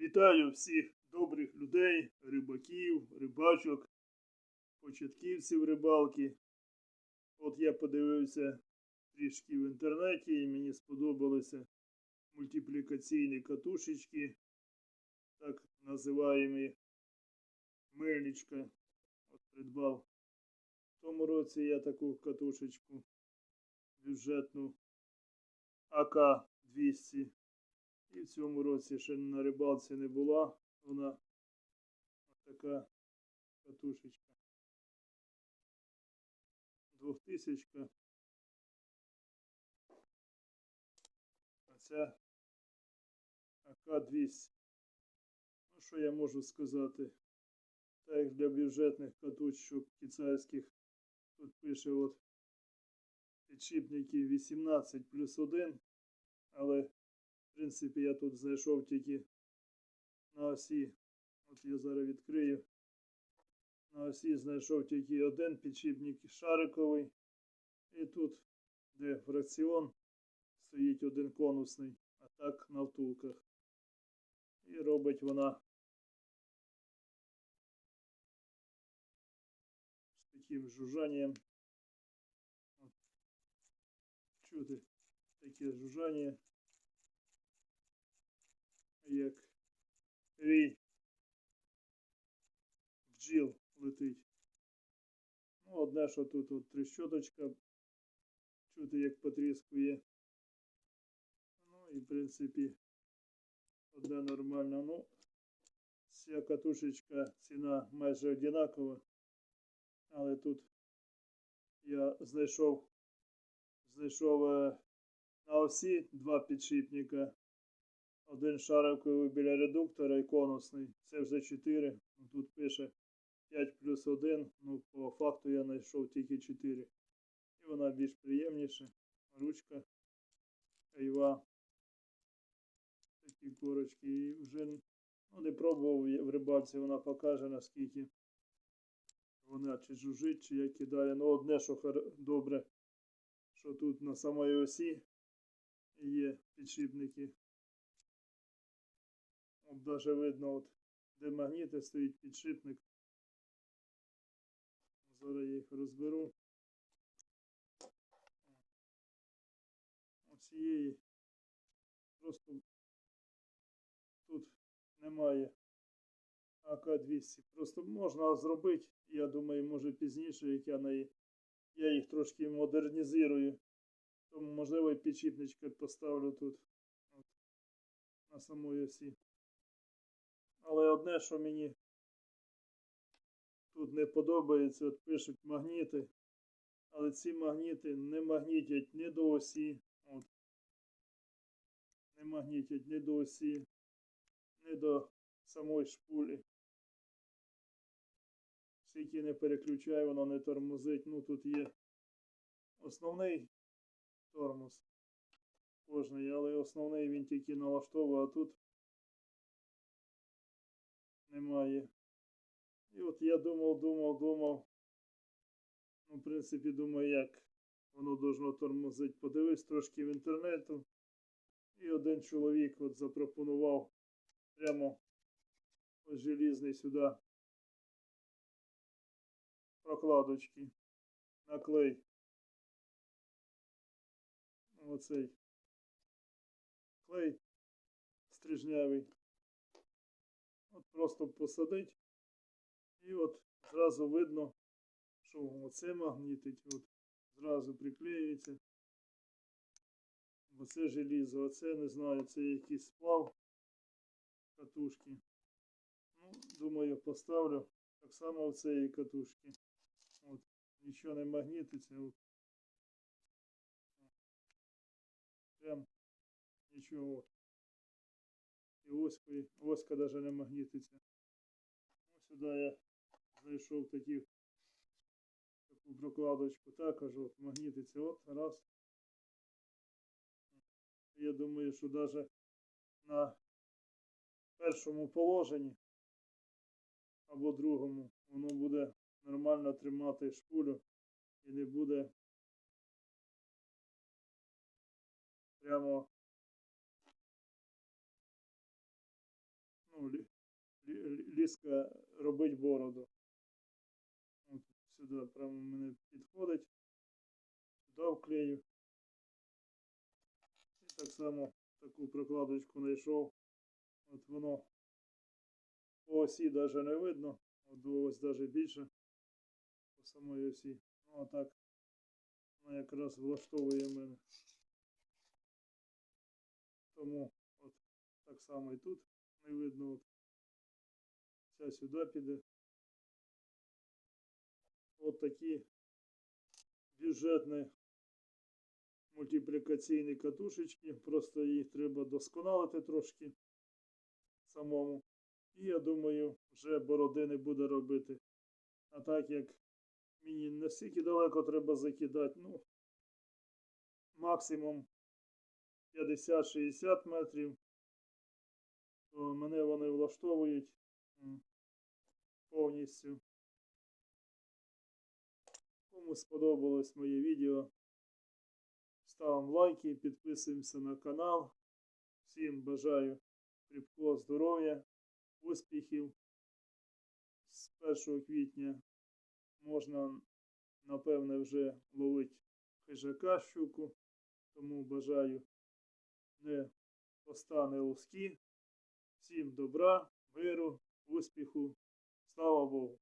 Вітаю всіх добрих людей, рибаків, рибачок, початківців рибалки. От я подивився трішки в інтернеті і мені сподобалися мультиплікаційні катушечки, так називаємо мильничка. От придбав. В тому році я таку катушечку бюджетну АК-200 і в цьому році ще на рибалці не була. Вона така катушечка. Двохтисячка. А ця АК-200. Ну, що я можу сказати? Так як для бюджетних катушок китайських тут пише от підшипники 18 плюс 1, але принципі, я тут знайшов тільки на осі. От я зараз відкрию. На осі знайшов тільки один підшипник шариковий. І тут, де фракціон, стоїть один конусний, а так на втулках. І робить вона з таким жужжанням. Чути таке жужжання як рій бджіл летить. Ну, одне, що тут от трещоточка, чути як потріскує. Ну і в принципі одне нормально. Ну, ця катушечка ціна майже одинакова. Але тут я знайшов знайшов е, на осі два підшипника. Один шариковий біля редуктора і конусний. Це вже 4. Ну, Тут пише 5 плюс 1. Ну, по факту я знайшов тільки 4. І вона більш приємніша. Ручка айва. Такі корочки. І вже ну, не пробував в рибалці, вона покаже наскільки вона чи жужить, чи як кидає. Ну, одне, що хар- добре, що тут на самій осі є підшипники. От даже видно, от, де магніти стоїть підшипник. Зараз я їх розберу. Оцієї просто тут немає АК-200. Просто можна зробити, я думаю, може пізніше, як я на її- я їх трошки модернізую. Тому, можливо, і підшипнички поставлю тут от, на самої осі. Але одне, що мені тут не подобається, от пишуть магніти, але ці магніти не магнітять ні до осі, от, не магнітять ні до осі, ні до самої шпулі. Скільки не переключаю, воно не тормозить. Ну тут є основний тормоз кожний, але основний він тільки налаштовує, а тут немає. І от я думав, думав, думав. Ну, в принципі, думаю, як воно должно тормозити. Подивився трошки в інтернету. І один чоловік от запропонував прямо ось желізний сюди прокладочки на клей. Оцей клей стрижнявий. Просто посадить. І от зразу видно, що оце магнітить. От зразу приклеюється. Бо це желізо, оце не знаю, це якийсь сплав катушки. Ну, думаю, поставлю так само в цієї катушки. От, нічого не магнітиться. От. Прям нічого. І оська навіть не магнітиться. Ось сюди я зайшов таких, таку прокладочку, також от магнітиться. От раз. Я думаю, що навіть на першому положенні або другому воно буде нормально тримати шпулю і не буде прямо близько робити бороду. От сюди прямо мене підходить. Сюди вклею. І так само таку прокладочку знайшов. От воно по осі навіть не видно. От ось навіть більше по самої осі. Ну а так вона якраз влаштовує мене. Тому от так само і тут не видно. От. Ця сюди піде. От такі бюджетні мультиплікаційні катушечки. Просто їх треба досконалити трошки самому. І я думаю, вже бороди не буде робити. А так як мені не стільки далеко треба закидати, ну, максимум 50-60 метрів, то мене вони влаштовують повністю. Кому сподобалось моє відео, ставимо лайки, підписуємося на канал. Всім бажаю кріпкого здоров'я, успіхів. З 1 квітня можна, напевне, вже ловити хижака щуку, тому бажаю не постане луски. Всім добра, миру, успіху. Слава Богу!